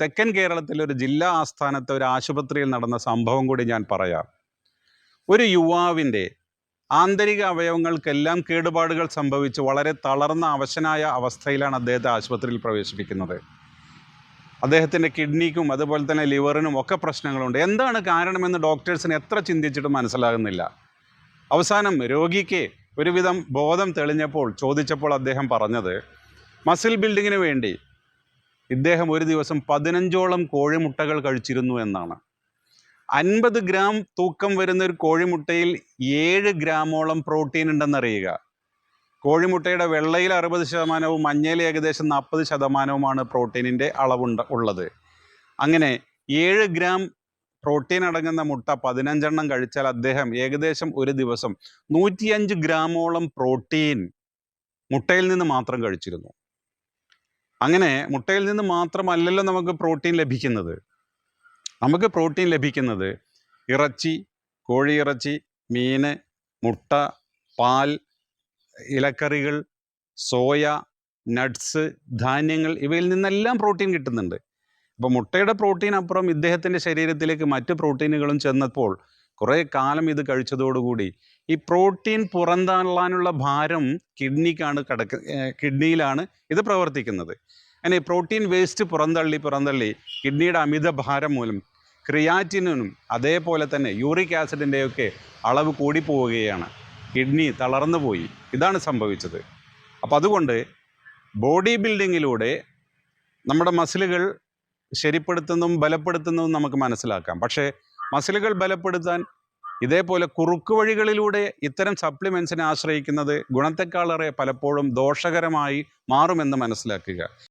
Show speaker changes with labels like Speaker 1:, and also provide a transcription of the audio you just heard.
Speaker 1: തെക്കൻ കേരളത്തിലെ ഒരു ജില്ലാ ആസ്ഥാനത്തെ ഒരു ആശുപത്രിയിൽ നടന്ന സംഭവം കൂടി ഞാൻ പറയാം. ഒരു യുവാവിന്റെ ആന്തരിക അവയവങ്ങൾക്കെല്ലാം കേടുപാടുകൾ സംഭവിച്ച് വളരെ തളർന്ന അവശനായ അവസ്ഥയിലാണ് അദ്ദേഹത്തെ ആശുപത്രിയിൽ പ്രവേശിപ്പിക്കുന്നത്. അദ്ദേഹത്തിന്റെ കിഡ്നിക്കും അതുപോലെ തന്നെ ലിവറിനും ഒക്കെ പ്രശ്നങ്ങളുണ്ട്. എന്താണ് കാരണമെന്ന് ഡോക്ടേഴ്സിന് എത്ര ചിന്തിച്ചിട്ടും മനസ്സിലാകുന്നില്ല. അവസാനം രോഗിക്ക് ഒരുവിധം ബോധം തെളിഞ്ഞപ്പോൾ ചോദിച്ചപ്പോൾ അദ്ദേഹം പറഞ്ഞത് മസിൽ ബിൽഡിങ്ങിന് വേണ്ടി ഇദ്ദേഹം ഒരു ദിവസം പതിനഞ്ചോളം കോഴിമുട്ടകൾ കഴിച്ചിരുന്നു എന്നാണ്. അൻപത് ഗ്രാം തൂക്കം വരുന്ന ഒരു കോഴിമുട്ടയിൽ ഏഴ് ഗ്രാമോളം പ്രോട്ടീൻ ഉണ്ടെന്നറിയുക കോഴിമുട്ടയുടെ വെള്ളയിൽ അറുപത് ശതമാനവും മഞ്ഞയിൽ ഏകദേശം നാൽപ്പത് ശതമാനവുമാണ് പ്രോട്ടീനിന്റെ അളവുണ്ട് ഉള്ളത്. അങ്ങനെ ഏഴ് ഗ്രാം പ്രോട്ടീൻ അടങ്ങുന്ന മുട്ട പതിനഞ്ചെണ്ണം കഴിച്ചാൽ അദ്ദേഹം ഏകദേശം ഒരു ദിവസം നൂറ്റിയഞ്ച് ഗ്രാമോളം പ്രോട്ടീൻ മുട്ടയിൽ നിന്ന് മാത്രം കഴിച്ചിരുന്നു. അങ്ങനെ മുട്ടയിൽ നിന്ന് മാത്രമല്ലല്ലോ നമുക്ക് പ്രോട്ടീൻ ലഭിക്കുന്നത്. നമുക്ക് പ്രോട്ടീൻ ലഭിക്കുന്നത് ഇറച്ചി കോഴിയിറച്ചി മീന് മുട്ട പാൽ ഇലക്കറികൾ സോയ നട്ട്സ് ധാന്യങ്ങൾ ഇവയിൽ നിന്നെല്ലാം പ്രോട്ടീൻ കിട്ടുന്നുണ്ട്. അപ്പോൾ മുട്ടയുടെ പ്രോട്ടീൻ അപ്പുറം ഇദ്ദേഹത്തിന്റെ ശരീരത്തിലേക്ക് മറ്റ് പ്രോട്ടീനുകളും ചെന്നപ്പോൾ കുറേ കാലം ഇത് കഴിച്ചതോടുകൂടി ഈ പ്രോട്ടീൻ പുറന്തള്ളാനുള്ള ഭാരം കിഡ്നിക്കാണ് കിടക്ക കിഡ്നിയിലാണ് ഇത് പ്രവർത്തിക്കുന്നത്. അങ്ങനെ പ്രോട്ടീൻ വേസ്റ്റ് പുറന്തള്ളി പുറന്തള്ളി കിഡ്നിയുടെ അമിത ഭാരം മൂലം ക്രിയാറ്റിനും അതേപോലെ തന്നെ യൂറിക് ആസിഡിന്റെയൊക്കെ അളവ് കൂടിപ്പോവുകയാണ്. കിഡ്നി തളർന്നു പോയി. ഇതാണ് സംഭവിച്ചത്. അപ്പോൾ അതുകൊണ്ട് ബോഡി ബിൽഡിങ്ങിലൂടെ നമ്മുടെ മസിലുകൾ ശരിപ്പെടുത്തുന്നതും ബലപ്പെടുത്തുന്നതും നമുക്ക് മനസ്സിലാക്കാം. പക്ഷേ മസിലുകൾ ബലപ്പെടുത്താൻ ഇതേപോലെ കുറുക്കു വഴികളിലൂടെ ഇത്തരം സപ്ലിമെൻസിനെ ആശ്രയിക്കുന്നത് ഗുണത്തെക്കാളേറെ പലപ്പോഴും ദോഷകരമായി മാറുമെന്ന് മനസ്സിലാക്കുക.